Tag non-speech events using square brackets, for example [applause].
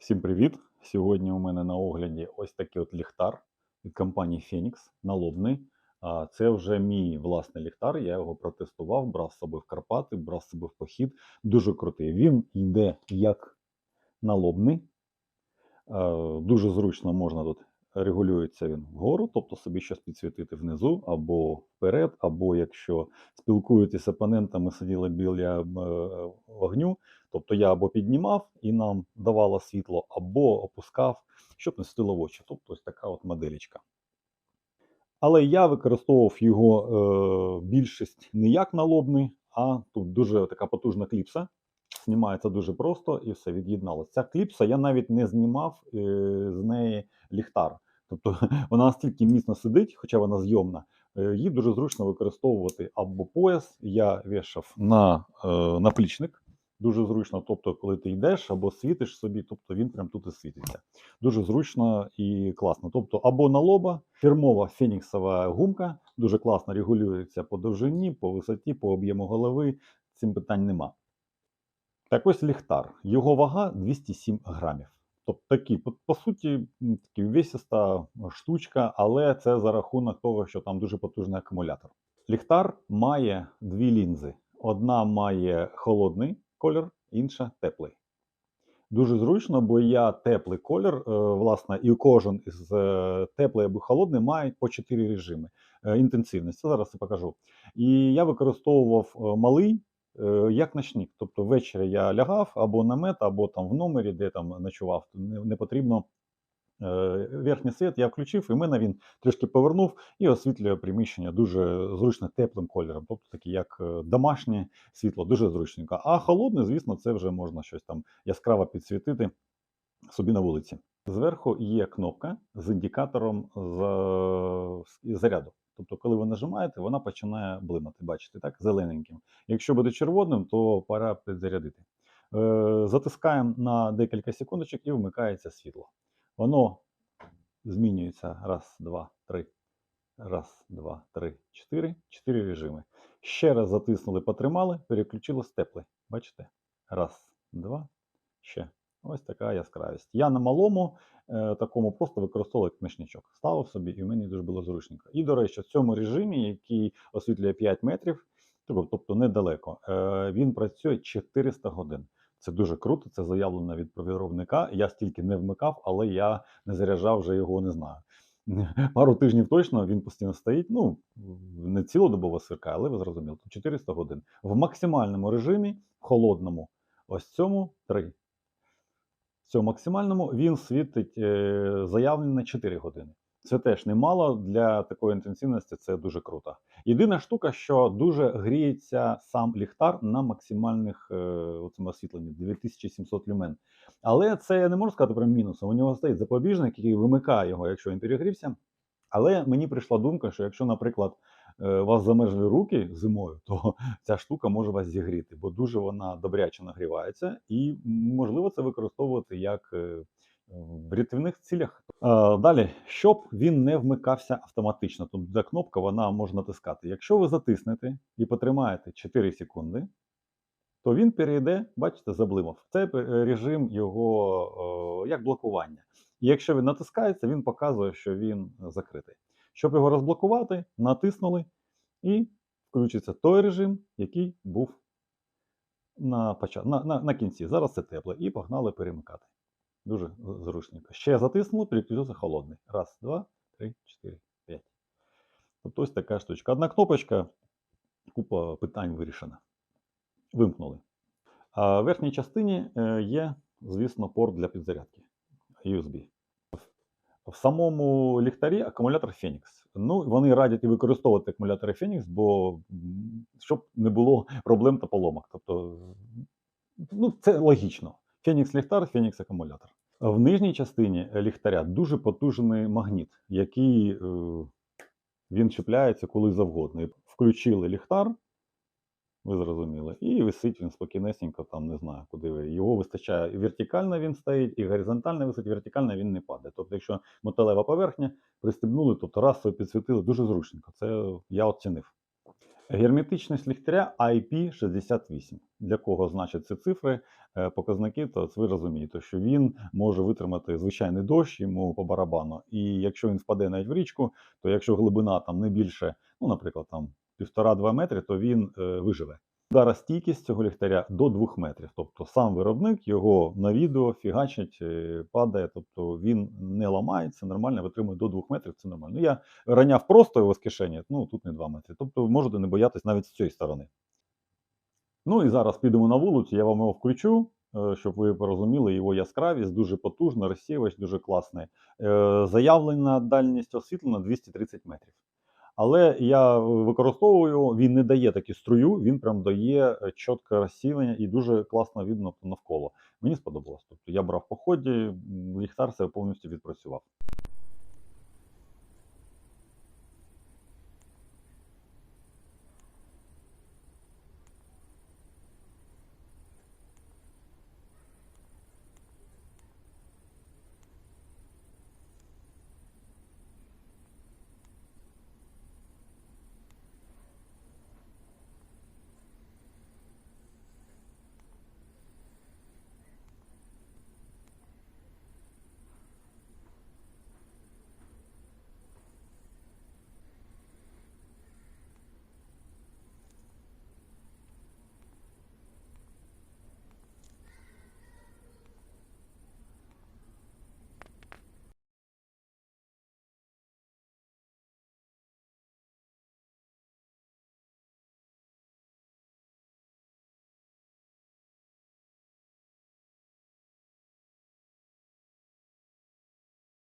Всім привіт! Сьогодні у мене на огляді ось такий от ліхтар від компанії Phoenix налобний. А Це вже мій власний ліхтар. Я його протестував, брав з собою в Карпати, брав з собою в похід. Дуже крутий. Він йде як налобний. Дуже зручно можна тут регулюється він вгору, тобто собі щось підсвітити внизу або вперед, або якщо спілкуєтесь з опонентами, сиділи біля е, вогню, Тобто я або піднімав і нам давало світло, або опускав, щоб не світило в очі. Тобто ось така от моделічка. Але я використовував його е, більшість не як налобний, а тут дуже така потужна кліпса. Знімається дуже просто і все від'єдналося. Ця кліпса я навіть не знімав е, з неї ліхтар. Тобто [laughs] вона настільки міцно сидить, хоча вона зйомна, е, її дуже зручно використовувати або пояс. Я вішав на е, наплічник. Дуже зручно, тобто, коли ти йдеш або світиш собі, тобто він прям тут і світиться. Дуже зручно і класно. Тобто, або на лоба, фірмова феніксова гумка, дуже класно регулюється по довжині, по висоті, по об'єму голови. Цим питань нема. Так ось ліхтар. Його вага 207 грамів. Тобто такий, по, по суті, м, такий увесиста штучка, але це за рахунок того, що там дуже потужний акумулятор. Ліхтар має дві лінзи. Одна має холодний колір, інша теплий. Дуже зручно, бо я теплий колір, е, власне, і кожен із е, теплий або холодний має по 4 режими е, інтенсивності. Зараз я покажу. І я використовував малий як ночник. Тобто ввечері я лягав або намет, або там в номері, де там ночував. Не, потрібно верхній світ. Я включив, і в мене він трішки повернув і освітлює приміщення дуже зручно теплим кольором. Тобто такий як е, домашнє світло, дуже зручненько. А холодне, звісно, це вже можна щось там яскраво підсвітити собі на вулиці. Зверху є кнопка з індикатором за- заряду. Тобто, коли ви нажимаєте, вона починає блимати, бачите, так, зелененьким. Якщо буде червоним, то пора підзарядити. Е, затискаємо на декілька секундочок і вмикається світло. Воно змінюється раз, два, три. Раз, два, три, чотири. Чотири режими. Ще раз затиснули, потримали, переключили з. Бачите? Раз, два, ще. Ось така яскравість. Я на малому е, такому просто використовував як ночничок. Ставив собі, і мені дуже було зручненько. І, до речі, в цьому режимі, який освітлює 5 метрів, тобто тобто недалеко, е, він працює 400 годин. Це дуже круто, це заявлено від виробника. Я стільки не вмикав, але я не заряджав вже його, не знаю. [laughs] Пару тижнів точно він постійно стоїть. Ну, не цілодобово сверкає, але ви зрозуміли, тут 400 годин. В максимальному режимі, в холодному, ось цьому 3. В цьому максимальному він світить е, заявлено на 4 години. Це теж немало для такої інтенсивності, це дуже круто. Єдина штука, що дуже гріється сам ліхтар на максимальних е, освітленні 2700 люмен. Але це я не можу сказати прям мінусом. У нього стоїть запобіжник, який вимикає його, якщо він перегрівся. Але мені прийшла думка, що якщо, наприклад, е, у вас замерзли руки зимою, то [laughs] ця штука може вас зігріти, бо дуже вона добряче нагрівається, і можливо це використовувати як е, в рятівних цілях. Е, Далі, щоб він не вмикався автоматично, тобто де кнопка вона може натискати. Якщо ви затиснете і потримаєте 4 секунди, то він перейде, бачите, заблимав. Це режим його е, як блокування. І якщо він натискається, він показує, що він закритий. Щоб його розблокувати, натиснули і включиться той режим, який був на, на, на, на кінці. Зараз це тепле. І погнали перемикати. Дуже зручненько. Ще затиснули, переключився холодний. Раз, два, три, чотири, п'ять. Тобто ось така штучка. Одна кнопочка, купа питань вирішена. Вимкнули. А в верхній частині е, є, звісно, порт для підзарядки USB. В самому ліхтарі акумулятор Phoenix. Ну, вони радять і використовувати акумулятори Phoenix, бо щоб не було проблем та поломок. Тобто, ну, це логічно. Phoenix ліхтар, Phoenix акумулятор. В нижній частині ліхтаря дуже потужний магніт, який е, він чіпляється коли завгодно. Включили ліхтар, ви зрозуміли, і висить він спокійнесенько, там не знаю, куди ви. Його вистачає вертикально він стоїть, і горизонтально висить, вертикально він не падає. Тобто, якщо металева поверхня, пристебнули, тобто раз підсвітили, дуже зручненько. Це я оцінив. Герметичність ліхтаря IP68. Для кого значать ці цифри, е, показники, то це ви розумієте, що він може витримати звичайний дощ йому по барабану. І якщо він впаде навіть в річку, то якщо глибина там не більше, ну, наприклад, там 1,5-2 метри, то він е, виживе. Ударостійкість цього ліхтаря до 2 метрів. Тобто сам виробник його на відео фігачить, е, падає, тобто він не ламається, нормально витримує до 2 метрів, це нормально. Ну, я раняв просто його з кишені, ну тут не 2 метри. Тобто можете не боятись навіть з цієї сторони. Ну і зараз підемо на вулицю, я вам його включу, е, щоб ви порозуміли його яскравість, дуже потужна, розсіювач дуже класний. Е, Заявлена дальність освітлення 230 метрів. Але я використовую він не дає таку струю, він прям дає е, чітке розсілення і дуже класно видно навколо. Мені сподобалось. Тобто я брав по ході, ліхтар себе повністю відпрацював.